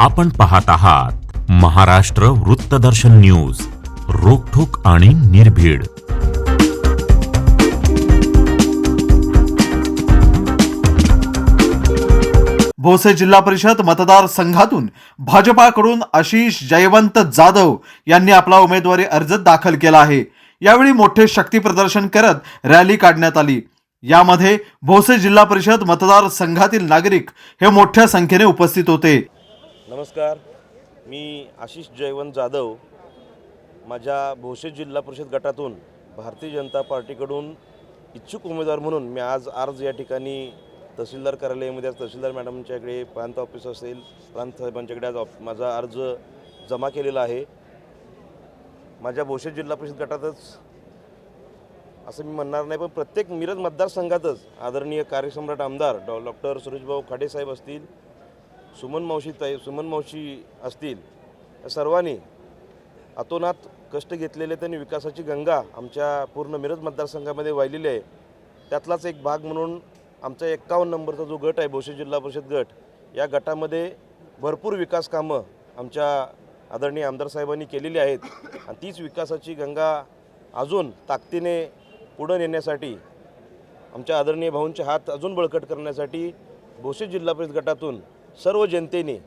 आपण पाहत आहात महाराष्ट्र वृत्तदर्शन न्यूज रोखोक आणि निर्भीड. भोसे जिल्हा परिषद मतदारसंघातून भाजपाकडून आशिष जयवंत जाधव यांनी आपला उमेदवारी अर्ज दाखल केला आहे. यावेळी मोठे शक्ती प्रदर्शन करत रॅली काढण्यात आली. यामध्ये भोसे जिल्हा परिषद मतदारसंघातील नागरिक हे मोठ्या संख्येने उपस्थित होते. नमस्कार. मी आशिष जयवंत जाधव माझ्या भोसे जिल्हा परिषद गटातून भारतीय जनता पार्टीकडून इच्छुक उमेदवार म्हणून मी आज अर्ज या ठिकाणी तहसीलदार कार्यालयामध्ये आज तहसीलदार मॅडमच्याकडे प्रांत ऑफिस असेल प्रांत साहेबांच्याकडे आज ऑफ माझा अर्ज जमा केलेला आहे. माझ्या भोसे जिल्हा परिषद गटातच असं मी म्हणणार नाही पण प्रत्येक मिरज मतदारसंघातच आदरणीय कार्यसम्राट आमदार डॉ डॉक्टर सुरेशभाऊ खाडेसाहेब असतील सुमन मावशी ताई सुमन मावशी असतील या सर्वांनी अतोनात कष्ट घेतलेले त्यांनी विकासाची गंगा आमच्या पूर्ण मिरज मतदारसंघामध्ये वाहिलेली आहे. त्यातलाच एक भाग म्हणून आमचा एक्कावन्न नंबरचा जो गट आहे भोसे जिल्हा परिषद गट या गटामध्ये भरपूर विकास कामं आमच्या आदरणीय आमदार साहेबांनी केलेली आहेत. आणि तीच विकासाची गंगा अजून ताकदीने पुढं नेण्यासाठी आमच्या आदरणीय भाऊंचे हात अजून बळकट करण्यासाठी भोसे जिल्हा परिषद गटातून सर्व जनतेने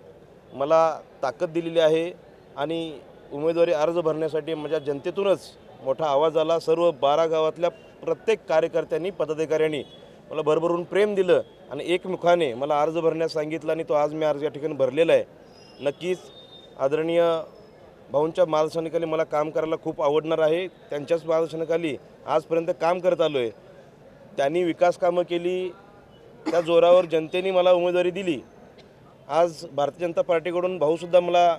मला ताकद दिलेली आहे आणि उमेदवारी अर्ज भरण्यासाठी माझ्या जनतेतूनच मोठा आवाज आला. सर्व बारा गावातल्या प्रत्येक कार्यकर्त्यांनी पदाधिकाऱ्यांनी मला भरभरून प्रेम दिलं आणि एकमुखाने मला अर्ज भरण्यास सांगितलं आणि तो आज मी अर्ज या ठिकाणी भरलेला आहे. नक्कीच आदरणीय भाऊंच्या मार्गदर्शनाखाली मला काम करायला खूप आवडणार आहे. त्यांच्याच मार्गदर्शनाखाली आजपर्यंत काम करत आलो आहे त्यांनी विकास कामं केली. त्या जोरावर जनतेने मला उमेदवारी दिली. आज भारतीय जनता पार्टीकडून भाऊसुद्धा मला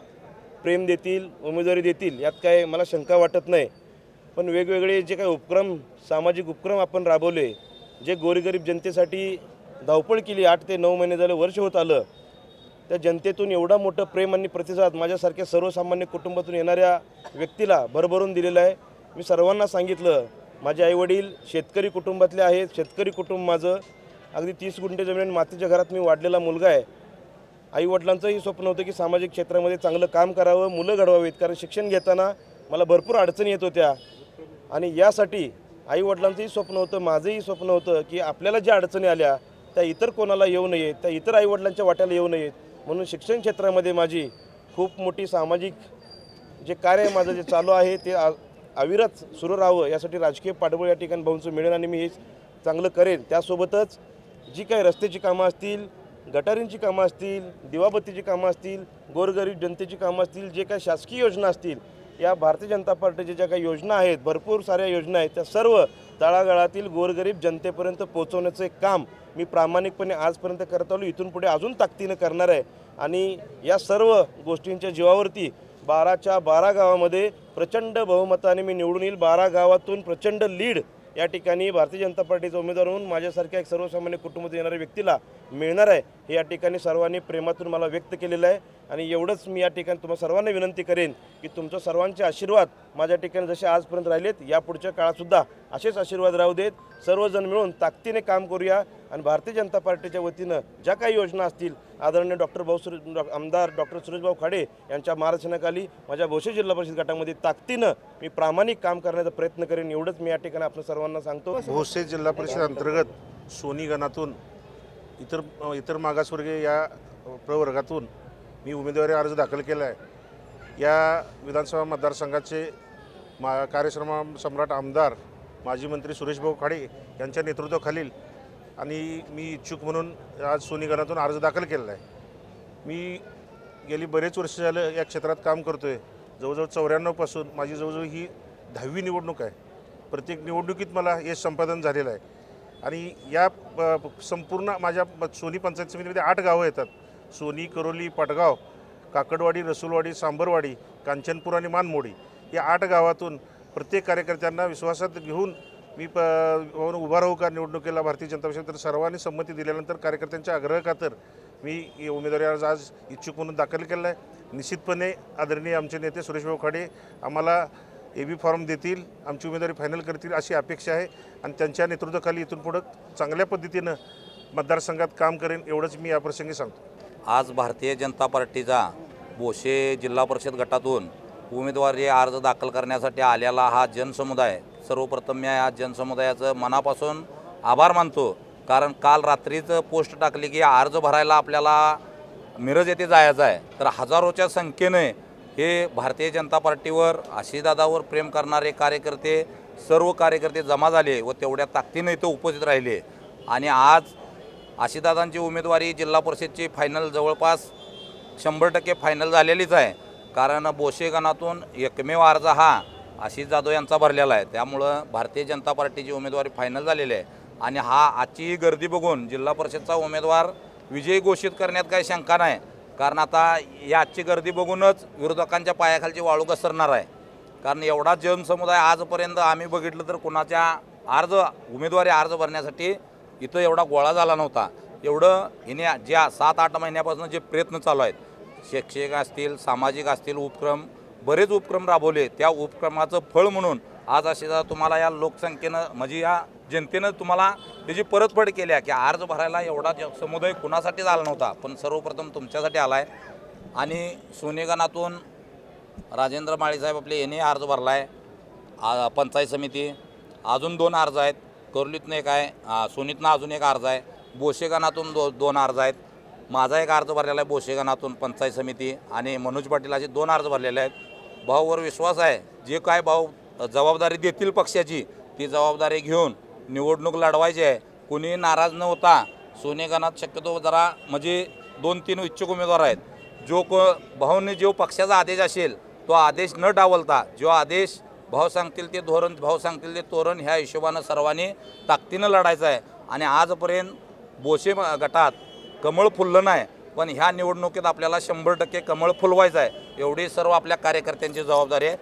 प्रेम देतील उमेदवारी देतील यात काय मला शंका वाटत नाही. पण वेगवेगळे जे काही उपक्रम सामाजिक उपक्रम आपण राबवले जे गोरगरीब जनतेसाठी धावपळ केली आठ ते नऊ महिने झालं वर्ष होत आलं त्या जनतेतून एवढा मोठं प्रेम आणि प्रतिसाद माझ्यासारख्या सर्वसामान्य कुटुंबातून येणाऱ्या व्यक्तीला भरभरून दिलेला आहे. मी सर्वांना सांगितलं माझे आईवडील शेतकरी कुटुंबातले आहेत शेतकरी कुटुंब माझं. अगदी तीस गुंठे जमीन मातीच्या घरात मी वाढलेला मुलगा आहे. आईवडिलांचंही स्वप्न होतं की सामाजिक क्षेत्रामध्ये चांगलं काम करावं मुलं घडवावीत. कारण शिक्षण घेताना मला भरपूर अडचणी येत होत्या. आणि यासाठी आईवडिलांचंही स्वप्न होतं माझंही स्वप्न होतं की आपल्याला ज्या अडचणी आल्या त्या इतर कोणाला येऊ नयेत त्या इतर आईवडिलांच्या वाट्याला येऊ नयेत. म्हणून शिक्षण क्षेत्रामध्ये माझी खूप मोठी सामाजिक जे कार्य माझं जे चालू आहे ते आ- अविरत सुरू राहावं यासाठी राजकीय पाठबळ या ठिकाणी भाऊंचं मिळेल आणि मी हे चांगलं करेन. त्यासोबतच जी काही रस्त्याची कामं असतील गटारींची कामं असतील दिवाबत्तीची कामं असतील गोरगरीब जनतेची कामं असतील जे काही शासकीय योजना असतील या भारतीय जनता पार्टीच्या ज्या काही योजना आहेत भरपूर साऱ्या योजना आहेत त्या सर्व तळागाळातील गोरगरीब जनतेपर्यंत पोहोचवण्याचं एक काम मी प्रामाणिकपणे आजपर्यंत करत आलो. इथून पुढे अजून ताकदीनं करणार आहे. आणि या सर्व गोष्टींच्या जीवावरती बाराच्या बारा गावामध्ये प्रचंड बहुमताने मी निवडून येईल. बारा गावातून प्रचंड लीड या ठिकाणी भारतीय जनता पार्टीचा उमेदवार म्हणून माझ्यासारख्या एक सर्वसामान्य कुटुंबात येणाऱ्या व्यक्तीला मिळणार आहे. हे या ठिकाणी सर्वांनी प्रेमातून मला व्यक्त केलेलं आहे. आणि एवढंच मी या ठिकाणी तुम्हाला सर्वांना विनंती करेन की तुमचं सर्वांचे आशीर्वाद माझ्या ठिकाणी जसे आजपर्यंत राहिलेत या पुढच्या काळातसुद्धा असेच आशीर्वाद राहू देत. सर्वजण मिळून ताकदीने काम करूया आणि भारतीय जनता पार्टीच्या वतीनं ज्या काही योजना असतील आदरणीय डॉक्टर भाऊ सुरे डॉ- आमदार डॉक्टर सुरेशभाऊ खाडे यांच्या मार्गदर्शनाखाली माझ्या भोसे जिल्हा परिषद गटामध्ये ताकदीनं मी प्रामाणिक काम करण्याचा प्रयत्न करेन. एवढंच मी या ठिकाणी आपण सर्वांना सांगतो. भोसे जिल्हा परिषद अंतर्गत सोनी गणातून इतर इतर मागासवर्गीय या प्रवर्गातून मी उमेदवारी अर्ज दाखल केला आहे या विधानसभा मतदारसंघाचे मा कार्यश्रमा सम्राट आमदार माजी मंत्री सुरेशभाऊ खाडे यांच्या नेतृत्वाखालील आणि मी इच्छुक म्हणून आज सोनीगणातून अर्ज दाखल केलेला आहे मी गेली बरेच वर्ष झालं या क्षेत्रात काम करतो आहे जवळजवळ चौऱ्याण्णवपासून माझी जवळजवळ ही दहावी निवडणूक आहे. प्रत्येक निवडणुकीत मला यश संपादन झालेलं आहे. आणि या संपूर्ण माझ्या सोनी पंचायत समितीमध्ये आठ गावं येतात. सोनी करोली पाटगाव काकडवाडी रसूलवाडी सांबरवाडी कांचनपूर आणि मानमोडी. या आठ गावातून प्रत्येक कार्यकर्त्यांना विश्वासात घेऊन मी प उभा राहू का निवडणुकीला भारतीय जनता पक्ष तर सर्वांनी संमती दिल्यानंतर कार्यकर्त्यांच्या आग्रह खातर मी उमेदवारी अर्ज आज इच्छुक म्हणून दाखल केला आहे. निश्चितपणे आदरणीय आमचे नेते सुरेशभाऊ खाडे आम्हाला ए बी फॉर्म देतील आमची उमेदवारी फायनल करतील अशी अपेक्षा आहे आणि त्यांच्या नेतृत्वाखाली इथून पुढं चांगल्या पद्धतीनं मतदारसंघात काम करेन एवढंच मी याप्रसंगी सांगतो. आज भारतीय जनता पार्टीचा बोशे जिल्हा परिषद गटातून उमेदवारी अर्ज दाखल करण्यासाठी आलेला हा जनसमुदाय सर्वप्रथम मी या जनसमुदायाचं मनापासून आभार मानतो. कारण काल रात्रीच पोस्ट टाकली की अर्ज भरायला आपल्याला मिरज येथे जायचं आहे. तर हजारोच्या संख्येने हे भारतीय जनता पार्टीवर आशीदादावर प्रेम करणारे कार्यकर्ते सर्व कार्यकर्ते जमा झाले व तेवढ्या ताकदीनं इथं उपस्थित राहिले. आणि आज आशीदादांची उमेदवारी जिल्हा परिषदची फायनल जवळपास शंभर टक्के फायनल झालेलीच आहे. कारण बोशेगणातून एकमेव अर्ज हा आशिष जाधव यांचा भरलेला आहे. त्यामुळं भारतीय जनता पार्टीची उमेदवारी फायनल झालेली आहे. आणि हा आजची गर्दी बघून जिल्हा परिषदचा उमेदवार विजयी घोषित करण्यात काही शंका नाही. कारण आता या आजची गर्दी बघूनच विरोधकांच्या पायाखालची वाळू घसरणार आहे. कारण एवढा जनसमुदाय आजपर्यंत आम्ही बघितलं तर कुणाच्या अर्ज उमेदवारी अर्ज भरण्यासाठी इथं एवढा गोळा झाला नव्हता. एवढं हिने ज्या सात आठ महिन्यापासून जे प्रयत्न चालू आहेत शैक्षणिक असतील सामाजिक असतील उपक्रम बरेच उपक्रम राबवले. त्या उपक्रमाचं फळ म्हणून आज असे तुम्हाला या लोकसंख्येनं म्हणजे या जनतेनं तुम्हाला त्याची परतफेड केली आहे की अर्ज भरायला एवढा समुदाय कुणासाठीच आला नव्हता पण सर्वप्रथम तुमच्यासाठी आला आहे आणि सोनेगणातून राजेंद्र माळीसाहेब आपले यांनी अर्ज भरला आहे पंचायत समिती. अजून दोन अर्ज आहेत. कोरलीतनं एक आहे सोनीतनं अजून एक अर्ज आहे. बोशेगणातून दो दोन अर्ज आहेत. माझा एक अर्ज भरलेला आहे बोशेगणातून पंचायत समिती आणि मनोज पाटील असे दोन अर्ज भरलेले आहेत. भाऊवर विश्वास आहे. जे काय भाऊ जबाबदारी देतील पक्षाची ती जबाबदारी घेऊन निवडणूक लढवायची आहे. कुणी नाराज न होता सोनेगणात शक्यतो जरा म्हणजे दोन तीन इच्छुक उमेदवार आहेत. जो को भाऊंनी जो पक्षाचा आदेश असेल तो आदेश न डावलता जो आदेश भाऊ सांगतील ते धोरण भाऊ सांगतील ते तोरण ह्या हिशोबानं सर्वांनी ताकदीनं लढायचं आहे. आणि आजपर्यंत बोशे गटात कमळ फुललं नाही पण ह्या निवडणुकीत आपल्याला शंभर टक्के कमळ फुलवायचं आहे. एवढी सर्व आपल्या कार्यकर्त्यांची जबाबदारी आहे.